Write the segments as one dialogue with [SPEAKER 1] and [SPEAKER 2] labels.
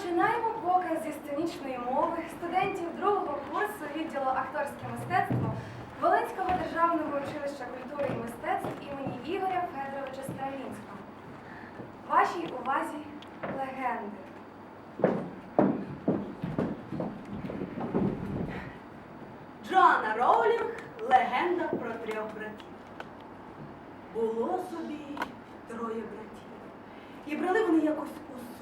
[SPEAKER 1] Розпочинаємо показ зі сценічної мови студентів другого курсу відділу акторське мистецтво Волинського державного училища культури і мистецтв імені Ігоря Федоровича Стравінського. Вашій увазі легенди.
[SPEAKER 2] Джоанна Роулінг легенда про трьох братів. Було собі троє братів. І брали вони якось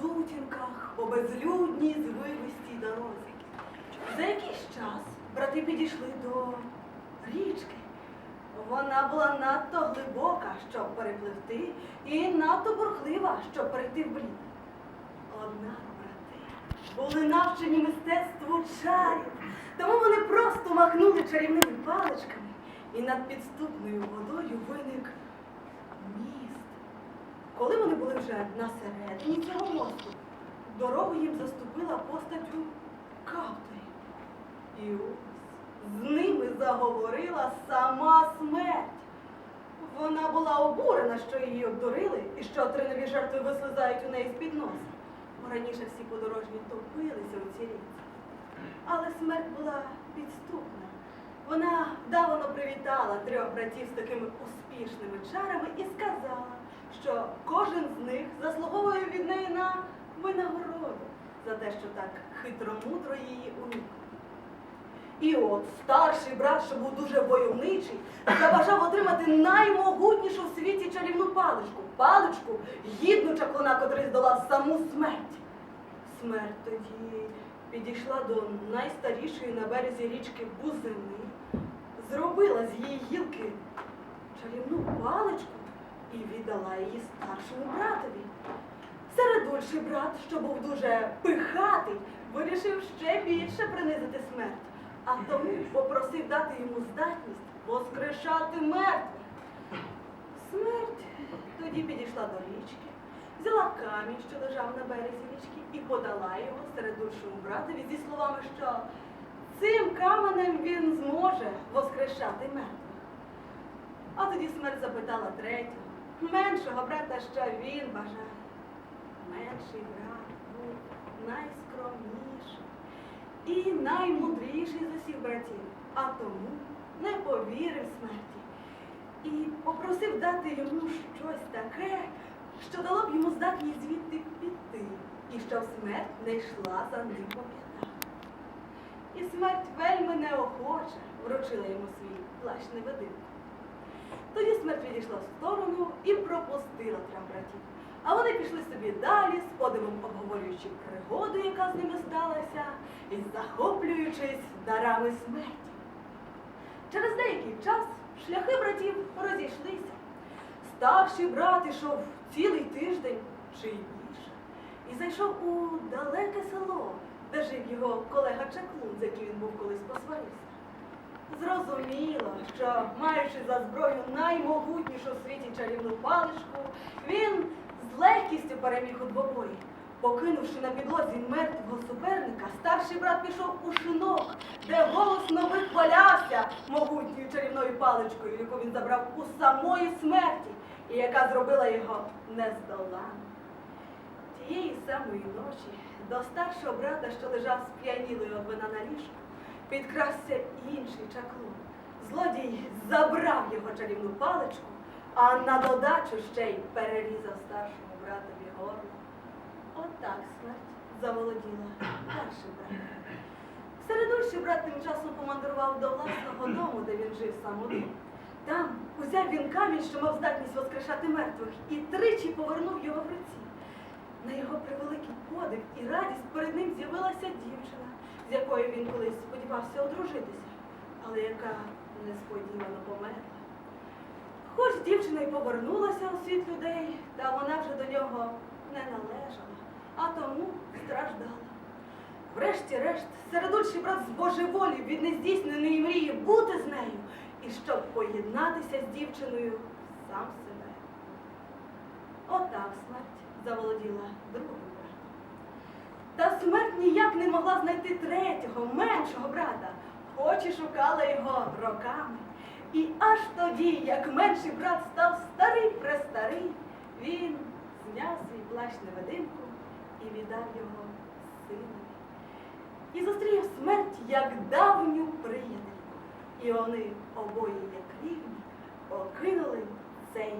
[SPEAKER 2] сутінках по безлюдній звивистій дорозі. За якийсь час брати підійшли до річки. Вона була надто глибока, щоб перепливти, і надто бурхлива, щоб перейти в брід. Однак брати були навчені мистецтву чарів, тому вони просто махнули чарівними паличками, і над підступною водою виник міст. Коли вони були вже на середині цього мосту, дорогу їм заступила постаттю Каптері. І ось з ними заговорила сама смерть. Вона була обурена, що її обдурили і що три нові жертви вислизають у неї з-під носа. Бо раніше всі подорожні топилися у цій річці. Але смерть була підступна. Вона давно привітала трьох братів з такими успішними чарами і сказала, що кожен з них заслуговує від неї на винагороду за те, що так хитромудро її уникнув. І от старший брат, що був дуже войовничий, забажав отримати наймогутнішу в світі чарівну паличку. Паличку, гідну чаклуна, котрий здолав саму смерть. Смерть тоді підійшла до найстарішої на березі річки Бузини, зробила з її гілки чарівну паличку і віддала її старшому братові. Середульший брат, що був дуже пихатий, вирішив ще більше принизити смерть, а тому попросив дати йому здатність воскрешати мертвих. Смерть тоді підійшла до річки, взяла камінь, що лежав на березі річки, і подала його середульшому братові зі словами, що цим каменем він зможе воскрешати мертвих. А тоді смерть запитала третього, меншого брата, що він бажає. Менший брат був найскромніший і наймудріший з усіх братів, а тому не повірив смерті і попросив дати йому щось таке, що дало б йому здатність звідти піти, і щоб смерть не йшла за ним по п'ятах. І смерть вельми неохоче вручила йому свій плащ невидимку. Тоді смерть відійшла в сторону і пропустила трьох братів. А вони пішли собі далі, з подивом обговорюючи пригоду, яка з ними сталася, і захоплюючись дарами смерті. Через деякий час шляхи братів розійшлися. Старший брат ішов цілий тиждень чи більше, і зайшов у далеке село, де жив його колега Чаклун, з яким він був колись посварився. Зрозуміло, що, маючи за зброю наймогутнішу в світі чарівну паличку, він з легкістю переміг у двобої. Покинувши на підлозі мертвого суперника, старший брат пішов у шинок, де голосно вихвалявся могутньою чарівною паличкою, яку він забрав у самої смерті, і яка зробила його нездоланним. Тієї самої ночі до старшого брата, що лежав сп'янілою вина на ліжку, підкрався інший чаклун. Злодій забрав його чарівну паличку, а на додачу ще й перерізав старшому братові горло. Отак смерть заволоділа першим братом. Середульший брат тим часом помандрував до власного дому, де він жив сам один. Там узяв він камінь, що мав здатність воскрешати мертвих, і тричі повернув його в руці. На його превеликий подив і радість перед ним дівчина, з якою він колись сподівався одружитися, але яка несподівано померла. Хоч дівчина й повернулася у світ людей, та вона вже до нього не належала, а тому страждала. Врешті-решт, середульший брат збожеволів від нездійсненої мрії бути з нею і щоб поєднатися з дівчиною сам себе. Отак смерть заволоділа братом. Та смерть ніяк не могла знайти третього, меншого брата, хоч і шукала його роками. І аж тоді, як менший брат став старий престарий, він зняв свій плащ невидимку і віддав його синові. І зустрів смерть, як давню приятельку. І вони обоє, як рівні, покинули цей